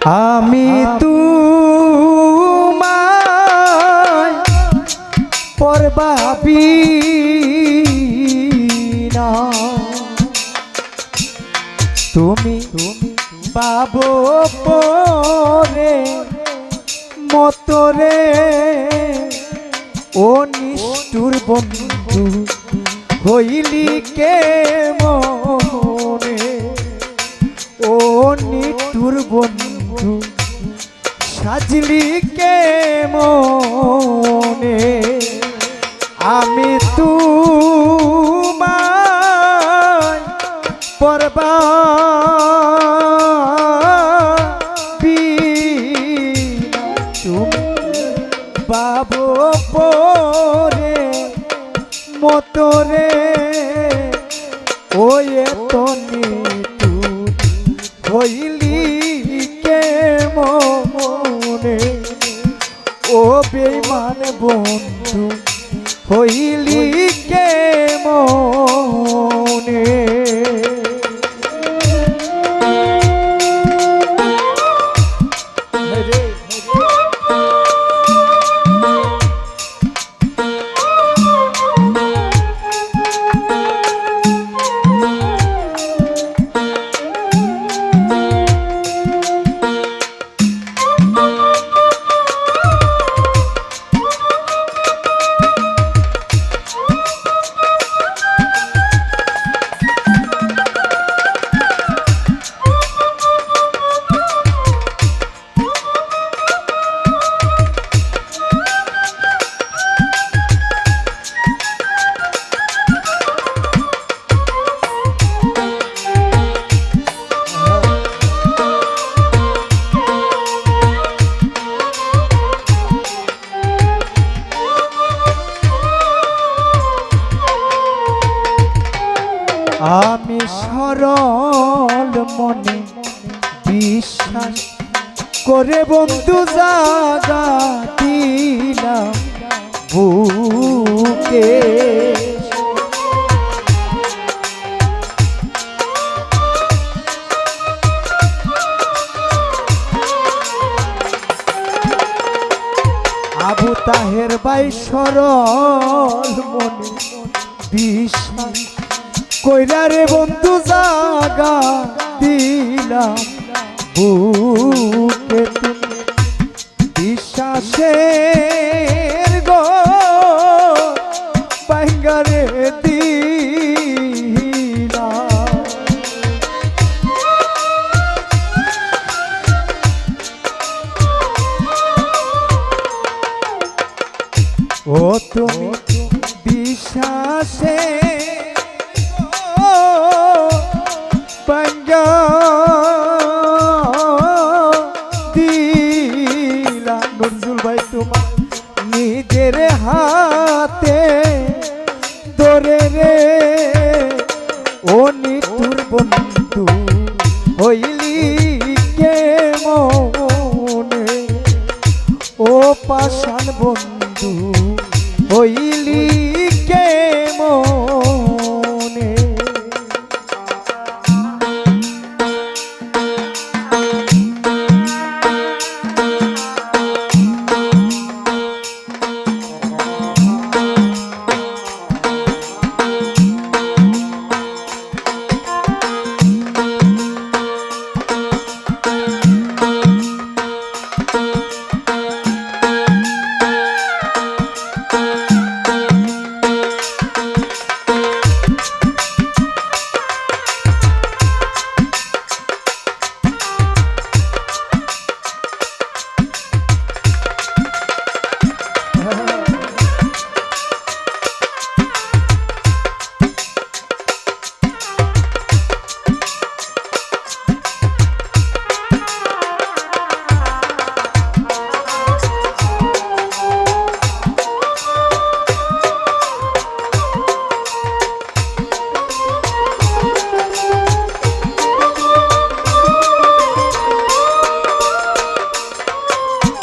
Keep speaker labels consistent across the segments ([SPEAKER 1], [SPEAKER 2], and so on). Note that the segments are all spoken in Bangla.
[SPEAKER 1] আমি তোমায় পরবাবি না। তুমি পাবো পরে মতরে ও নিষ্ঠুর বন্ধু হইলি কে মনে ও নিঠুর বন্ধু সাজলি কে মনে আমি তোমায় পরবা বাবু পরে ওয়ে তনি তুই হইলি মনে ও বেমান বন্ধু হইলি কে? করে বন্ধু জাগা বুকে। আবু তাহের বাই সরল মনে বিশ্বাস, কইরা রে বন্ধু জাগা দিলাম বুকে বিশ্বাসের গো বাঙ্গারে দিলাম ও তুমি বিশ্বাসে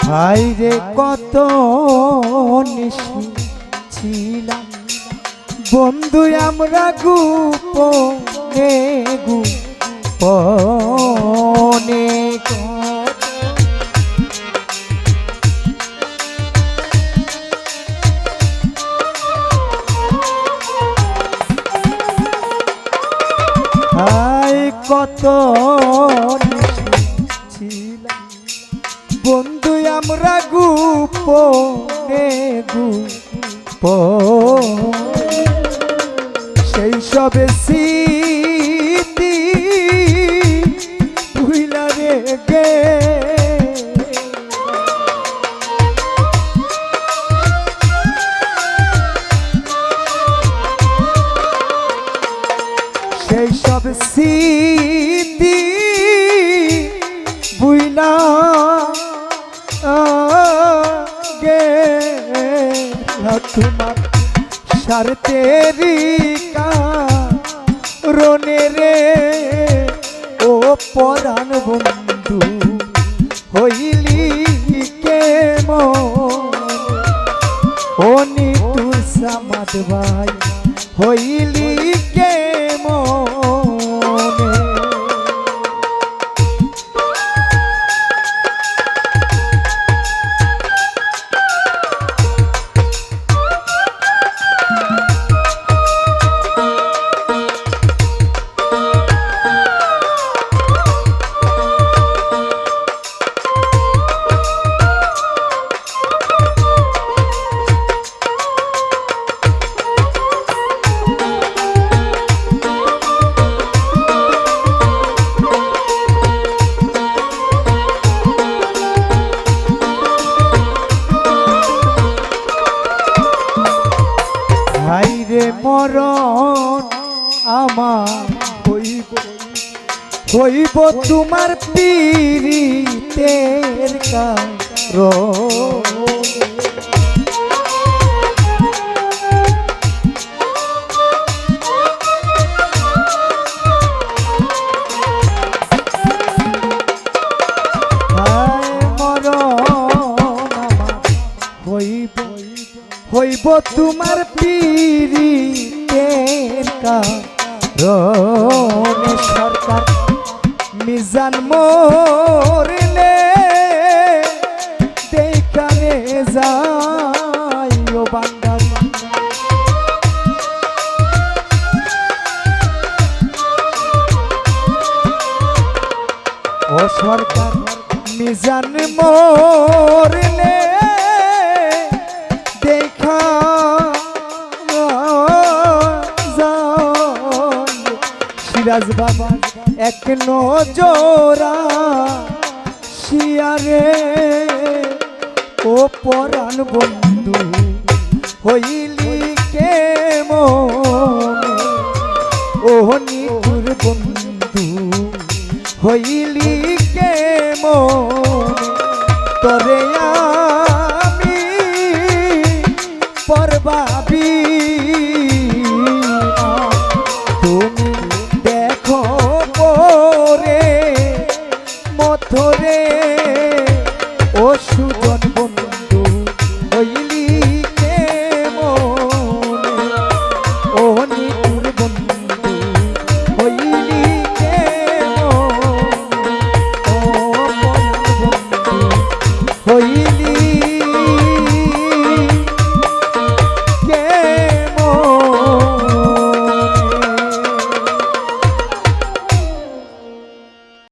[SPEAKER 1] হাই রে কত নিশি ছিলাম বন্ধু আমরা গোপনে গোপনে হাই কত গোপনে গুপ সেই সবে স্মৃতি ভুইলা রে গে সেই সব স্মৃতি সারতেরি রনে রে ও পরাণ বন্ধু হইলি কে ও নিতুর সামাদ ভাই হইলি হইব তোমার পীড়িতের কারণ। হইব তোমার পীড়িতের কারণে। সরকার মিজান মোরলে দেখানে যাই ও বান্দার ও সরকার মিজান মোরলে দেখা। সিরাজ বাবা এক নজরা শিয়ারে ও পরাণ বন্ধু হইলি